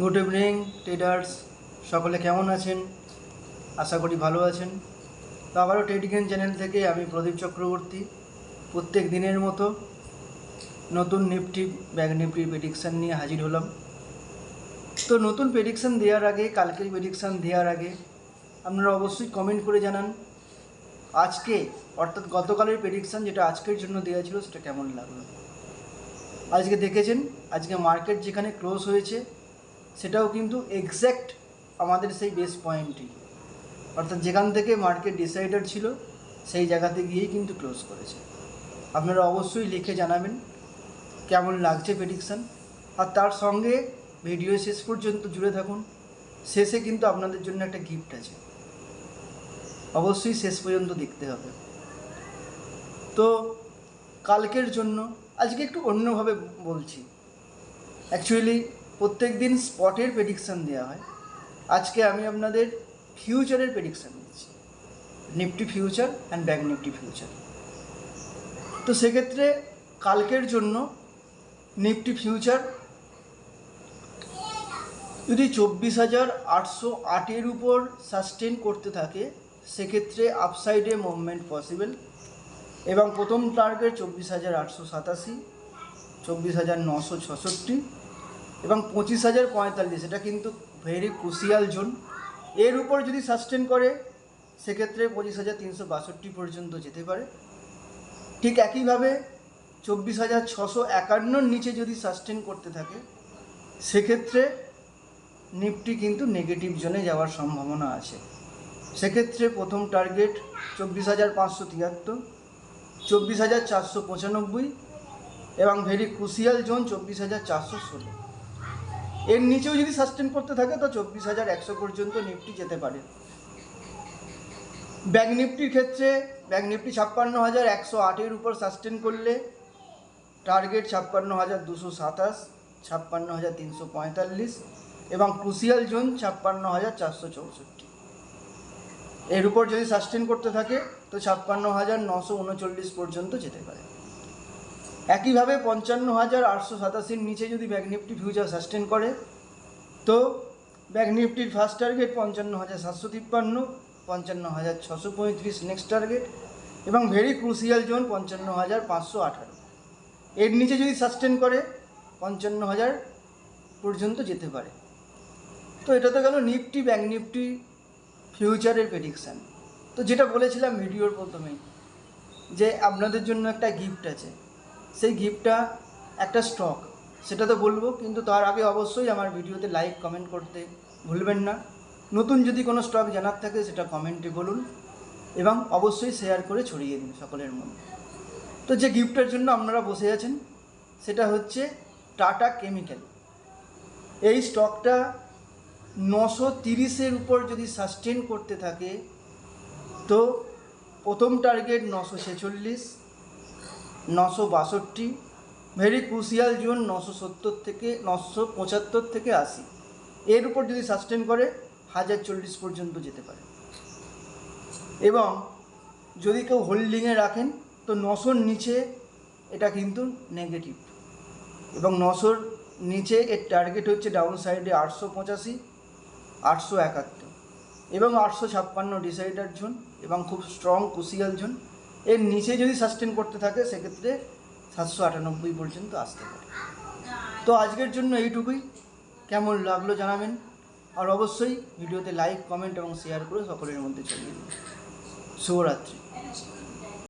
Good evening traders সকলে কেমন আছেন? আশা করি ভালো আছেন। তো আবারও ট্রেডিংয়েন চ্যানেল থেকে আমি প্রদীপ চক্রবর্তী। প্রত্যেক দিনের মতো নতুন নিফটি ব্যাগ নিফটি প্রেডিকশান নিয়ে হাজির হলাম। তো নতুন প্রেডিকশান দেওয়ার আগে, কালকের প্রেডিকশান দেওয়ার আগে, আপনারা অবশ্যই কমেন্ট করে জানান, আজকে, অর্থাৎ গতকালের প্রেডিকশান যেটা আজকের জন্য দেওয়া ছিল, সেটা কেমন লাগল? আজকে দেখেছেন, আজকে মার্কেট যেখানে ক্লোজ হয়েছে সেটাও কিন্তু এক্স্যাক্ট আমাদের সেই বেস পয়েন্টই অর্থাৎ যেখান থেকে মার্কেট ডিসাইডার ছিল, সেই জায়গাতে গিয়েই কিন্তু ক্লোজ করেছে। আপনারা অবশ্যই লিখে জানাবেন কেমন লাগছে প্রেডিকশান আর তার সঙ্গে ভিডিও শেষ পর্যন্ত জুড়ে থাকুন। শেষে কিন্তু আপনাদের জন্য একটা গিফট আছে। অবশ্যই শেষ পর্যন্ত দেখতে হবে। তো কালকের জন্য, আজকে একটু অন্যভাবে বলছি। অ্যাকচুয়ালি প্রত্যেক দিন স্পটের প্রেডিকশান দেওয়া হয়। আজকে আমি আপনাদের ফিউচারের প্রেডিকশান দিচ্ছি। Nifty future and bank nifty future তো সেক্ষেত্রে কালকের জন্য নিফটি ফিউচার যদি চব্বিশ হাজার আটশো আটের উপর সাস্টেন করতে থাকে, সেক্ষেত্রে আপসাইডে মুভমেন্ট পসিবল এবং প্রথম টার্গেট চব্বিশ হাজার আটশো সাতাশি, চব্বিশ হাজার নশো ছষট্টি এবং পঁচিশ হাজার পঁয়তাল্লিশ, এটা কিন্তু ভেরি ক্রুশিয়াল জোন। এর উপর যদি সাস্টেন করে, সেক্ষেত্রে পঁচিশ হাজার তিনশো বাষট্টি পর্যন্ত যেতে পারে। ঠিক একইভাবে চব্বিশ হাজার ছশো একান্নর নিচে যদি সাস্টেন করতে থাকে, সেক্ষেত্রে নিফটি কিন্তু নেগেটিভ জোনে যাওয়ার সম্ভাবনা আছে। সেক্ষেত্রে প্রথম টার্গেট চব্বিশ হাজার পাঁচশো তিয়াত্তর, চব্বিশ হাজার চারশো পঁচানব্বই এবং ভেরি ক্রুশিয়াল জোন চব্বিশ হাজার চারশো ষোলো। এর নিচেও যদি সাস্টেন করতে থাকে তো চব্বিশ হাজার একশো পর্যন্ত নিফটি যেতে পারে। ব্যাঙ্ক নিফটির ক্ষেত্রে ব্যাঙ্ক নিফটি ছাপ্পান্ন হাজার একশো আটের উপর সাস্টেন করলে টার্গেট ছাপ্পান্ন হাজার দুশো সাতাশ ছাপ্পান্ন হাজার তিনশো পঁয়তাল্লিশ এবং ক্রুশিয়াল জোন ছাপ্পান্ন হাজার চারশো চৌষট্টি। এর উপর যদি সাস্টেন করতে থাকে তো ছাপ্পান্ন হাজার নশো উনচল্লিশ পর্যন্ত যেতে পারে। একইভাবে পঞ্চান্ন হাজার আটশো সাতাশির নিচে যদি ব্যাক নিফটি ফিউচার সাস্টেন করে, তো ব্যাক নিফটির ফার্স্ট টার্গেট পঞ্চান্ন হাজার সাতশো তিপ্পান্ন, পঞ্চান্ন হাজার ছশো পঁয়ত্রিশ নেক্সট টার্গেট, এবং ভেরি ক্রুশিয়াল জোন পঞ্চান্ন হাজার পাঁচশো আঠারো। এর নিচে যদি সাস্টেন করে, পঞ্চান্ন হাজার পর্যন্ত যেতে পারে। তো এটা তো গেল নিফটি ব্যাঙ্ক নিফটি, ফিউচারের প্রেডিকশান। তো যেটা বলেছিলাম ভিডিওর প্রথমেই, যে আপনাদের জন্য একটা গিফট আছে। সেই গিফটটা একটা স্টক। সেটা তো বলব, কিন্তু তার আগে অবশ্যই আমার ভিডিওতে লাইক কমেন্ট করতে ভুলবেন না। নতুন যদি কোনো স্টক জানার থাকে, সেটা কমেন্টে বলুন এবং অবশ্যই শেয়ার করে ছড়িয়ে দিন সকলের মধ্যে তো যে গিফটের জন্য আপনারা বসে আছেন, সেটা হচ্ছে টাটা কেমিক্যাল এই স্টকটা নশো তিরিশের উপর যদি সাস্টেন করতে থাকে, তো প্রথম টার্গেট নশো ছেচল্লিশ নশো বাষট্টি। ভেরি ক্রুশিয়াল জোন নশো সত্তর থেকে, নশো পঁচাত্তর থেকে আশি। এর উপর যদি সাস্টেন করে, হাজার চল্লিশ পর্যন্ত যেতে পারে। এবং যদি কেউ হোল্ডিংয়ে রাখেন, তো নশোর নিচে এটা কিন্তু নেগেটিভ এবং নশোর নিচে এর টার্গেট হচ্ছে ডাউন সাইডে আটশো পঁচাশি, আটশো একাত্তর। এবং আটশো ছাপ্পান্ন ডিসাইডার জোন, এবং খুব স্ট্রং কুশিয়াল জোন। এর নিচে যদি সাস্টেন করতে থাকে, সেক্ষেত্রে সাতশো আটানব্বই পর্যন্ত আসতে পারে। তো আজকের জন্য এইটুকুই। কেমন লাগল জানাবেন। আর অবশ্যই ভিডিওতে লাইক কমেন্ট এবং শেয়ার করে সকলের মধ্যে ছড়িয়ে দিন। শুভরাত্রি।